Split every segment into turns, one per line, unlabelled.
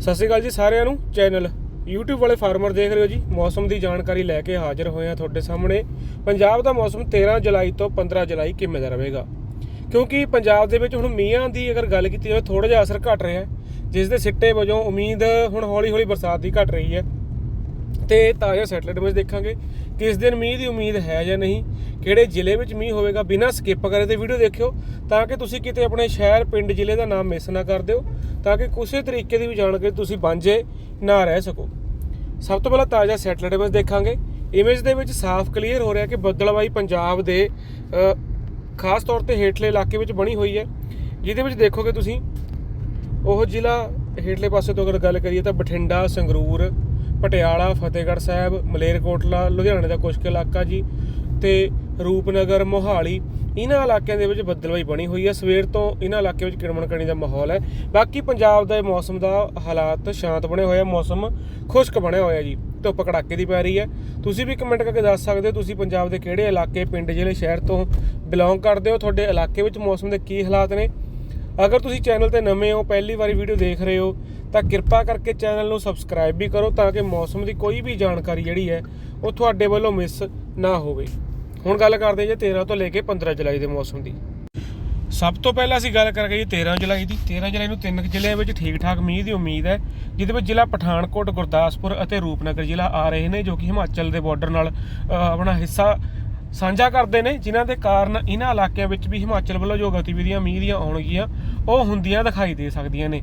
ਸਤਿ ਸ਼੍ਰੀ ਅਕਾਲ ਜੀ ਸਾਰਿਆਂ ਨੂੰ, ਚੈਨਲ YouTube ਵਾਲੇ ਫਾਰਮਰ ਦੇਖ ਰਹੇ ਹੋ ਜੀ। ਮੌਸਮ ਦੀ ਜਾਣਕਾਰੀ ਲੈ ਕੇ ਹਾਜ਼ਰ ਹੋਏ ਹਾਂ ਤੁਹਾਡੇ ਸਾਹਮਣੇ। ਪੰਜਾਬ ਦਾ ਮੌਸਮ 13 ਜੁਲਾਈ ਤੋਂ 15 ਜੁਲਾਈ ਕਿਵੇਂ ਦਾ ਰਹੇਗਾ? ਕਿਉਂਕਿ ਪੰਜਾਬ ਦੇ ਵਿੱਚ ਹੁਣ ਮੀਂਹਾਂ ਦੀ ਅਗਰ ਗੱਲ ਕੀਤੀ ਜਾਵੇ ਥੋੜਾ ਜਿਹਾ ਅਸਰ ਘਟ ਰਿਹਾ ਜਿਸ ਦੇ ਸਿੱਟੇ ਵਜੋਂ ਉਮੀਦ ਹੁਣ ਹੌਲੀ-ਹੌਲੀ ਬਰਸਾਤ ਦੀ ਘਟ ਰਹੀ ਹੈ। ਤੇ ਤਾਜ਼ਾ ਸੈਟਲਾਈਟ ਵਿੱਚ ਦੇਖਾਂਗੇ ਕਿਸ ਦਿਨ ਮੀਂਹ ਦੀ ਉਮੀਦ ਹੈ ਜਾਂ ਨਹੀਂ, ਕਿਹੜੇ ਜ਼ਿਲ੍ਹੇ ਵਿੱਚ ਮੀਂਹ ਹੋਵੇਗਾ। ਬਿਨਾਂ ਸਕਿਪ ਕਰੇ ਤੇ ਵੀਡੀਓ ਦੇਖਿਓ, ਤਾਂ ਕਿ ਤੁਸੀਂ ਕਿਤੇ ਆਪਣੇ ਸ਼ਹਿਰ, ਪਿੰਡ, ਜ਼ਿਲ੍ਹੇ ਦਾ ਨਾਮ ਮਿਸ ਨਾ ਕਰ ਦਿਓ। ਤਾਂ ਕਿ ਕਿਸੇ ਤਰੀਕੇ ਦੀ ਵੀ ਜਾਣਕਾਰੀ ਤੁਸੀਂ ਵਾਂਝੇ ਨਾ ਰਹਿ ਸਕੋ। ਸਭ ਤੋਂ ਪਹਿਲਾਂ ਤਾਜ਼ਾ ਸੈਟਲਾਈਟ ਇਮੇਜ ਦੇਖਾਂਗੇ। ਇਮੇਜ ਦੇ ਵਿੱਚ ਸਾਫ਼ ਕਲੀਅਰ ਹੋ ਰਿਹਾ ਕਿ ਬੱਦਲਵਾਈ ਪੰਜਾਬ ਦੇ ਖਾਸ ਤੌਰ ਤੇ ਹੇਠਲੇ ਇਲਾਕੇ ਵਿੱਚ ਬਣੀ ਹੋਈ ਹੈ। ਜਿਹਦੇ ਵਿੱਚ ਦੇਖੋਗੇ ਤੁਸੀਂ, ਉਹ ਜ਼ਿਲ੍ਹਾ ਹੇਠਲੇ ਪਾਸੇ ਤੋਂ ਅਗਰ ਗੱਲ ਕਰੀਏ ਤਾਂ ਬਠਿੰਡਾ, ਸੰਗਰੂਰ, ਪਟਿਆਲਾ, ਫਤਿਹਗੜ੍ਹ ਸਾਹਿਬ, ਮਲੇਰਕੋਟਲਾ, ਲੁਧਿਆਣੇ ਦਾ ਕੁਝ ਕੁ ਇਲਾਕਾ ਜੀ, ਤੇ ਰੂਪਨਗਰ, ਮੋਹਾਲੀ ਇਹਨਾਂ ਇਲਾਕਿਆਂ ਦੇ ਵਿੱਚ ਬੱਦਲਵਾਈ ਬਣੀ ਹੋਈ ਹੈ। ਸਵੇਰ ਤੋਂ ਇਹਨਾਂ ਇਲਾਕਿਆਂ ਵਿੱਚ ਕਿਰਮਣ ਕਣੀ ਦਾ ਮਾਹੌਲ ਹੈ। ਬਾਕੀ ਪੰਜਾਬ ਦਾ ਮੌਸਮ ਦਾ ਹਾਲਾਤ ਸ਼ਾਂਤ ਬਣੇ ਹੋਏ ਆ। ਮੌਸਮ ਖੁਸ਼ਕ ਬਣਿਆ ਹੋਇਆ ਜੀ। ਧੁੱਪ ਕੜਾਕੇ ਦੀ ਪੈ ਰਹੀ ਹੈ। ਤੁਸੀਂ ਵੀ ਕਮੈਂਟ ਕਰਕੇ ਦੱਸ ਸਕਦੇ ਹੋ, ਤੁਸੀਂ ਪੰਜਾਬ ਦੇ ਕਿਹੜੇ ਇਲਾਕੇ, ਪਿੰਡ, ਜ਼ਿਲ੍ਹੇ, ਸ਼ਹਿਰ ਤੋਂ ਬਿਲੋਂਗ ਕਰਦੇ ਹੋ? ਤੁਹਾਡੇ ਇਲਾਕੇ ਵਿੱਚ ਮੌਸਮ ਦੇ ਕੀ ਹਾਲਾਤ ਨੇ? ਅਗਰ ਤੁਸੀਂ ਚੈਨਲ ਤੇ ਨਵੇਂ ਹੋ, ਪਹਿਲੀ ਵਾਰੀ ਵੀਡੀਓ ਦੇਖ ਰਹੇ ਹੋ, ਤਾਂ ਕਿਰਪਾ ਕਰਕੇ ਚੈਨਲ ਨੂੰ ਸਬਸਕ੍ਰਾਈਬ ਵੀ ਕਰੋ ਤਾਂ ਕਿ ਮੌਸਮ ਦੀ ਕੋਈ ਵੀ ਜਾਣਕਾਰੀ ਜਿਹੜੀ ਹੈ, ਉਹ ਤੁਹਾਡੇ ਵੱਲੋਂ ਮਿਸ ਨਾ ਹੋਵੇ। ਹੁਣ ਗੱਲ ਕਰਦੇ ਜੇ ਜੀ 13 ਤੋਂ ਲੈ ਕੇ 15 ਜੁਲਾਈ ਦੇ ਮੌਸਮ ਦੀ। ਸਭ ਤੋਂ ਪਹਿਲਾਂ ਅਸੀਂ ਗੱਲ ਕਰਾਂਗੇ ਜੀ 13 ਜੁਲਾਈ ਦੀ। 13 ਜੁਲਾਈ ਨੂੰ ਤਿੰਨ ਕੁ ਜ਼ਿਲ੍ਹਿਆਂ ਵਿੱਚ ਠੀਕ ਠਾਕ ਮੀਂਹ ਦੀ ਉਮੀਦ ਹੈ, ਜਿਹਦੇ ਵਿੱਚ ਜ਼ਿਲ੍ਹਾ ਪਠਾਨਕੋਟ, ਗੁਰਦਾਸਪੁਰ ਅਤੇ ਰੂਪਨਗਰ ਜ਼ਿਲ੍ਹਾ ਆ ਰਹੇ ਨੇ, ਜੋ ਕਿ ਹਿਮਾਚਲ ਦੇ ਬਾਰਡਰ ਨਾਲ ਆਪਣਾ ਹਿੱਸਾ ਸਾਂਝਾ ਕਰਦੇ ਨੇ, ਜਿਨ੍ਹਾਂ ਦੇ ਕਾਰਨ ਇਹਨਾਂ ਇਲਾਕਿਆਂ ਵਿੱਚ ਵੀ ਹਿਮਾਚਲ ਵੱਲੋਂ ਜੋ ਗਤੀਵਿਧੀਆਂ ਮੀਂਹ ਦੀਆਂ ਆਉਣਗੀਆਂ, ਉਹ ਹੁੰਦੀਆਂ ਦਿਖਾਈ ਦੇ ਸਕਦੀਆਂ ਨੇ।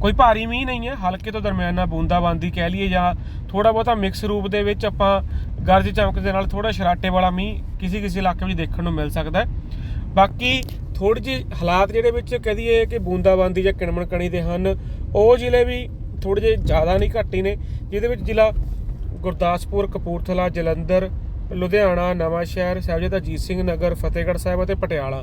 ਕੋਈ ਭਾਰੀ ਮੀਂਹ ਨਹੀਂ ਹੈ, ਹਲਕੇ ਤੋਂ ਦਰਮਿਆਨਾ ਬੂੰਦਾਬਾਂਦੀ ਕਹਿ ਲਈਏ ਜਾਂ ਥੋੜਾ ਬਹੁਤਾ ਮਿਕਸ ਰੂਪ ਦੇ ਵਿੱਚ ਆਪਾਂ ਗਰਜ ਚਮਕ ਦੇ ਨਾਲ ਥੋੜਾ ਸ਼ਰਾਟੇ ਵਾਲਾ ਮੀਂਹ ਕਿਸੇ ਕਿਸੇ ਇਲਾਕੇ ਵਿੱਚ ਦੇਖਣ ਨੂੰ ਮਿਲ ਸਕਦਾ ਹੈ। ਬਾਕੀ ਥੋੜੀ ਜਿਹੀ ਹਾਲਾਤ ਜਿਹੜੇ ਵਿੱਚ ਕਹਦੀਏ ਕਿ ਬੂੰਦਾਬਾਂਦੀ ਜਾਂ ਕਿਣਮਣ ਕਣੀ ਦੇ ਹਨ, ਉਹ ਜ਼ਿਲ੍ਹੇ ਵੀ ਥੋੜੇ ਜਿਹੇ ਜ਼ਿਆਦਾ ਨਹੀਂ ਘੱਟ ਹੀ ਨੇ, ਜਿਹਦੇ ਵਿੱਚ ਜ਼ਿਲ੍ਹਾ ਗੁਰਦਾਸਪੁਰ, ਕਪੂਰਥਲਾ, ਜਲੰਧਰ, ਲੁਧਿਆਣਾ ਨਵਾਂ ਸ਼ਹਿਰ ਸਾਹਿਬਜ਼ਾਦਾ ਅਜੀਤ ਸਿੰਘ ਨਗਰ, ਫਤਿਹਗੜ੍ਹ ਸਾਹਿਬ ਅਤੇ ਪਟਿਆਲਾ।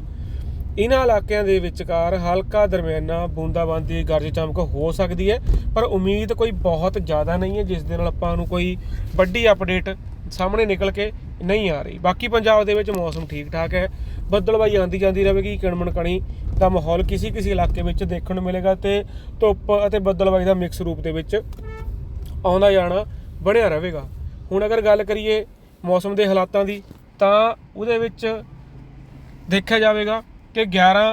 ਇਹਨਾਂ ਇਲਾਕਿਆਂ ਦੇ ਵਿਚਕਾਰ ਹਲਕਾ ਦਰਮਿਆਨਾ ਬੂੰਦਾਬਾਂਦੀ ਗਰਜ ਚਮਕ ਹੋ ਸਕਦੀ ਹੈ, ਪਰ ਉਮੀਦ ਕੋਈ ਬਹੁਤ ਜ਼ਿਆਦਾ ਨਹੀਂ ਹੈ, ਜਿਸ ਦੇ ਨਾਲ ਆਪਾਂ ਨੂੰ ਕੋਈ ਵੱਡੀ ਅਪਡੇਟ ਸਾਹਮਣੇ ਨਿਕਲ ਕੇ ਨਹੀਂ ਆ ਰਹੀ। ਬਾਕੀ ਪੰਜਾਬ ਦੇ ਵਿੱਚ ਮੌਸਮ ਠੀਕ ਠਾਕ ਹੈ। ਬੱਦਲਬਾਈ ਆਂਦੀ ਜਾਂਦੀ ਰਹੇਗੀ ਕਿਣਮਣ ਕਣੀ ਦਾ ਮਾਹੌਲ ਕਿਸੇ ਕਿਸੇ ਇਲਾਕੇ ਵਿੱਚ ਦੇਖਣ ਨੂੰ ਮਿਲੇਗਾ ਤੇ ਧੁੱਪ ਅਤੇ ਬੱਦਲਬਾਈ ਦਾ ਮਿਕਸ ਰੂਪ ਦੇ ਵਿੱਚ ਆਉਂਦਾ ਜਾਣਾ ਬਣਿਆ ਰਹੇਗਾ। ਹੁਣ ਅਗਰ ਗੱਲ ਕਰੀਏ ਮੌਸਮ ਦੇ ਹਾਲਾਤਾਂ ਦੀ, ਤਾਂ ਉਹਦੇ ਵਿੱਚ ਦੇਖਿਆ ਜਾਵੇਗਾ ਕਿ 11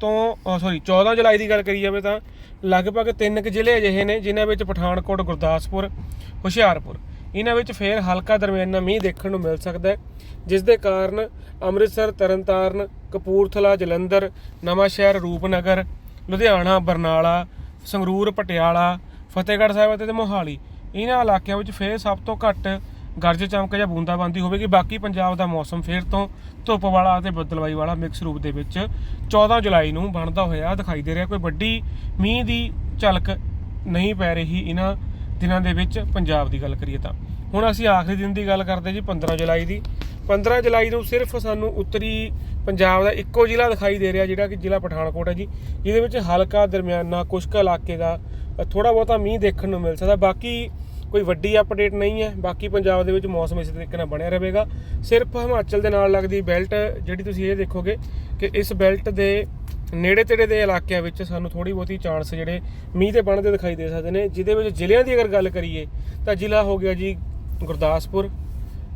ਤੋਂ ਸੌਰੀ 14 ਜੁਲਾਈ ਦੀ ਗੱਲ ਕਰੀ ਜਾਵੇ ਤਾਂ ਲਗਭਗ ਤਿੰਨ ਕੁ ਜ਼ਿਲ੍ਹੇ ਅਜਿਹੇ ਨੇ ਜਿਨ੍ਹਾਂ ਵਿੱਚ ਪਠਾਨਕੋਟ, ਗੁਰਦਾਸਪੁਰ, ਹੁਸ਼ਿਆਰਪੁਰ। ਇਹਨਾਂ ਵਿੱਚ ਫੇਰ ਹਲਕਾ ਦਰਮਿਆਨਾ ਮੀਂਹ ਦੇਖਣ ਨੂੰ ਮਿਲ ਸਕਦਾ ਹੈ, ਜਿਸ ਦੇ ਕਾਰਨ ਅੰਮ੍ਰਿਤਸਰ, ਤਰਨਤਾਰਨ, ਕਪੂਰਥਲਾ, ਜਲੰਧਰ, ਨਵਾਂਸ਼ਹਿਰ, ਰੂਪਨਗਰ, ਲੁਧਿਆਣਾ, ਬਰਨਾਲਾ, ਸੰਗਰੂਰ, ਪਟਿਆਲਾ, ਫਤਿਹਗੜ੍ਹ ਸਾਹਿਬ ਅਤੇ ਮੋਹਾਲੀ। ਇਹਨਾਂ ਇਲਾਕਿਆਂ ਵਿੱਚ ਫੇਰ ਸਭ ਤੋਂ ਘੱਟ ਗਰਜ ਚਮਕ ਜਾਂ ਬੂੰਦਾਬਾਂਦੀ ਹੋਵੇਗੀ। ਬਾਕੀ ਪੰਜਾਬ ਦਾ ਮੌਸਮ ਫੇਰ ਤੋਂ ਧੁੱਪ ਵਾਲਾ ਅਤੇ ਬੱਦਲਵਾਈ ਵਾਲਾ ਮਿਕਸ ਰੂਪ ਦੇ ਵਿੱਚ 14 ਜੁਲਾਈ ਨੂੰ ਬਣਦਾ ਹੋਇਆ ਦਿਖਾਈ ਦੇ ਰਿਹਾ। ਕੋਈ ਵੱਡੀ ਮੀਂਹ ਦੀ ਝਲਕ ਨਹੀਂ ਪੈ ਰਹੀ ਇਹਨਾਂ ਦਿਨਾਂ ਦੇ ਵਿੱਚ ਪੰਜਾਬ ਦੀ ਗੱਲ ਕਰੀਏ ਤਾਂ। ਹੁਣ ਅਸੀਂ ਆਖਰੀ ਦਿਨ ਦੀ ਗੱਲ ਕਰਦੇ ਜੀ 15 ਜੁਲਾਈ ਦੀ। 15 ਜੁਲਾਈ ਨੂੰ ਸਿਰਫ ਸਾਨੂੰ ਉੱਤਰੀ ਪੰਜਾਬ ਦਾ ਇੱਕੋ ਜ਼ਿਲ੍ਹਾ ਦਿਖਾਈ ਦੇ ਰਿਹਾ, ਜਿਹੜਾ ਕਿ ਜ਼ਿਲ੍ਹਾ ਪਠਾਨਕੋਟ ਹੈ ਜੀ। ਜਿਹਦੇ ਵਿੱਚ ਹਲਕਾ ਦਰਮਿਆਨਾ ਕੁਸ਼ਕ ਇਲਾਕੇ ਦਾ ਥੋੜਾ ਬਹੁਤਾ ਮੀਂਹ ਦੇਖਣ ਨੂੰ ਮਿਲ ਸਕਦਾ। ਬਾਕੀ ਕੋਈ ਵੱਡੀ ਅਪਡੇਟ ਨਹੀਂ ਹੈ, ਬਾਕੀ ਪੰਜਾਬ ਦੇ ਵਿੱਚ ਮੌਸਮ ਇਸੇ ਤਰੀਕੇ ਨਾਲ ਬਣਿਆ ਰਹੇਗਾ। ਸਿਰਫ ਹਿਮਾਚਲ ਦੇ ਨਾਲ ਲੱਗਦੀ ਬੈਲਟ ਜਿਹੜੀ ਤੁਸੀਂ ਇਹ ਦੇਖੋਗੇ ਕਿ ਇਸ ਬੈਲਟ ਦੇ ਨੇੜੇ ਤੇੜੇ ਦੇ ਇਲਾਕਿਆਂ ਵਿੱਚ ਸਾਨੂੰ ਥੋੜੀ ਬਹੁਤੀ ਚਾਂਸ ਜਿਹੜੇ ਮੀਂਹ ਦੇ ਬਣਦੇ ਦਿਖਾਈ ਦੇ ਸਕਦੇ ਨੇ। ਜਿਹਦੇ ਵਿੱਚ ਜ਼ਿਲ੍ਹਿਆਂ ਦੀ ਅਗਰ ਗੱਲ ਕਰੀਏ, ਤਾਂ ਜ਼ਿਲ੍ਹਾ ਹੋ ਗਿਆ ਜੀ ਗੁਰਦਾਸਪੁਰ,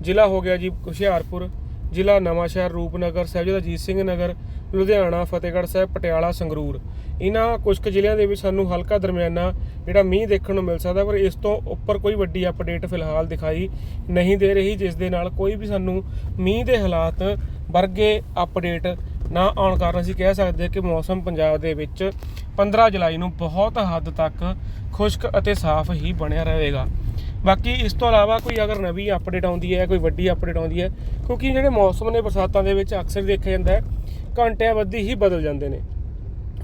ਜ਼ਿਲ੍ਹਾ ਹੋ ਗਿਆ ਜੀ ਹੁਸ਼ਿਆਰਪੁਰ ਜ਼ਿਲ੍ਹਾ ਨਵਾਂਸ਼ਹਿਰ ਰੂਪਨਗਰ ਸਾਹਿਬਜ਼ਾਦਾ ਅਜੀਤ ਸਿੰਘ ਨਗਰ, ਲੁਧਿਆਣਾ, ਫਤਿਹਗੜ੍ਹ ਸਾਹਿਬ, ਪਟਿਆਲਾ, ਸੰਗਰੂਰ। ਇਹਨਾਂ ਕੁਝ ਕੁ ਜ਼ਿਲ੍ਹਿਆਂ ਦੇ ਵਿੱਚ ਸਾਨੂੰ ਹਲਕਾ ਦਰਮਿਆਨਾ ਜਿਹੜਾ ਮੀਂਹ ਦੇਖਣ ਨੂੰ ਮਿਲ ਸਕਦਾ, ਪਰ ਇਸ ਤੋਂ ਉੱਪਰ ਕੋਈ ਵੱਡੀ ਅਪਡੇਟ ਫਿਲਹਾਲ ਦਿਖਾਈ ਨਹੀਂ ਦੇ ਰਹੀ, ਜਿਸ ਦੇ ਨਾਲ ਕੋਈ ਵੀ ਸਾਨੂੰ ਮੀਂਹ ਦੇ ਹਾਲਾਤ ਵਰਗੇ ਅਪਡੇਟ ਨਾ ਆਉਣ ਕਾਰਨ ਅਸੀਂ ਕਹਿ ਸਕਦੇ ਹਾਂ ਕਿ ਮੌਸਮ ਪੰਜਾਬ ਦੇ ਵਿੱਚ 15 ਜੁਲਾਈ ਨੂੰ ਬਹੁਤ ਹੱਦ ਤੱਕ ਖੁਸ਼ਕ ਅਤੇ ਸਾਫ਼ ਹੀ ਬਣਿਆ ਰਹੇਗਾ। ਬਾਕੀ ਇਸ ਤੋਂ ਇਲਾਵਾ ਕੋਈ ਅਗਰ ਨਵੀਂ ਅਪਡੇਟ ਆਉਂਦੀ ਹੈ, ਕੋਈ ਵੱਡੀ ਅਪਡੇਟ ਆਉਂਦੀ ਹੈ, ਕਿਉਂਕਿ ਜਿਹੜੇ ਮੌਸਮ ਨੇ ਬਰਸਾਤਾਂ ਦੇ ਵਿੱਚ ਅਕਸਰ ਦੇਖਿਆ ਜਾਂਦਾ ਹੈ, ਘੰਟਿਆਂ ਬੱਧੀ ਹੀ ਬਦਲ ਜਾਂਦੇ ਨੇ।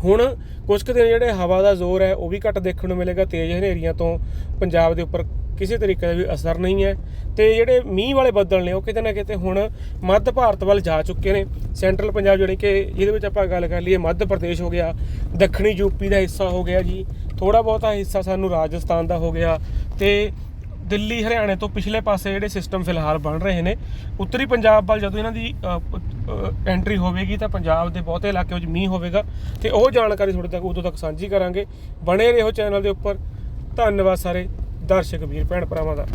ਹੁਣ ਕੁਝ ਕੁ ਦਿਨ ਜਿਹੜੇ ਹਵਾ ਦਾ ਜ਼ੋਰ ਹੈ, ਉਹ ਵੀ ਘੱਟ ਦੇਖਣ ਨੂੰ ਮਿਲੇਗਾ। ਤੇਜ਼ ਹਨੇਰੀਆਂ ਤੋਂ ਪੰਜਾਬ ਦੇ ਉੱਪਰ ਕਿਸੇ ਤਰੀਕੇ ਦਾ ਵੀ ਅਸਰ ਨਹੀਂ ਹੈ। ਤੇ ਜਿਹੜੇ ਮੀਂਹ ਵਾਲੇ ਬੱਦਲ ਨੇ, ਉਹ ਕਿਤੇ ਨਾ ਕਿਤੇ ਹੁਣ ਮੱਧ ਭਾਰਤ ਵੱਲ ਜਾ ਚੁੱਕੇ ਨੇ। ਸੈਂਟਰਲ ਪੰਜਾਬ ਜਿਹੜੇ ਕਿ ਜਿਹਦੇ ਵਿੱਚ ਆਪਾਂ ਗੱਲ ਕਰ ਲਈਏ, ਮੱਧ ਪ੍ਰਦੇਸ਼ ਹੋ ਗਿਆ, ਦੱਖਣੀ ਯੂਪੀ ਦਾ ਹਿੱਸਾ ਹੋ ਗਿਆ ਜੀ। ਥੋੜਾ ਬਹੁਤਾ ਹਿੱਸਾ ਸਾਨੂੰ ਰਾਜਸਥਾਨ ਦਾ ਹੋ ਗਿਆ। ਤੇ ਦਿੱਲੀ, ਹਰਿਆਣੇ ਤੋਂ ਪਿਛਲੇ ਪਾਸੇ ਜਿਹੜੇ ਸਿਸਟਮ ਫਿਲਹਾਲ ਬਣ ਰਹੇ ਨੇ, ਉੱਤਰੀ ਪੰਜਾਬ ਵੱਲ ਜਦੋਂ ਇਹਨਾਂ ਦੀ ਐਂਟਰੀ ਹੋਵੇਗੀ ਤਾਂ ਪੰਜਾਬ ਦੇ ਬਹੁਤੇ ਇਲਾਕੇ ਵਿੱਚ ਮੀਂਹ ਹੋਵੇਗਾ ਤੇ ਉਹ ਜਾਣਕਾਰੀ ਤੁਹਾਡੇ ਤੱਕ ਉਦੋਂ ਤੱਕ ਸਾਂਝੀ ਕਰਾਂਗੇ। ਬਣੇ ਰਹੋ ਚੈਨਲ ਦੇ ਉੱਪਰ। ਧੰਨਵਾਦ ਸਾਰੇ ਦਰਸ਼ਕ ਵੀਰ, ਭੈਣ ਭਰਾਵਾਂ ਦਾ।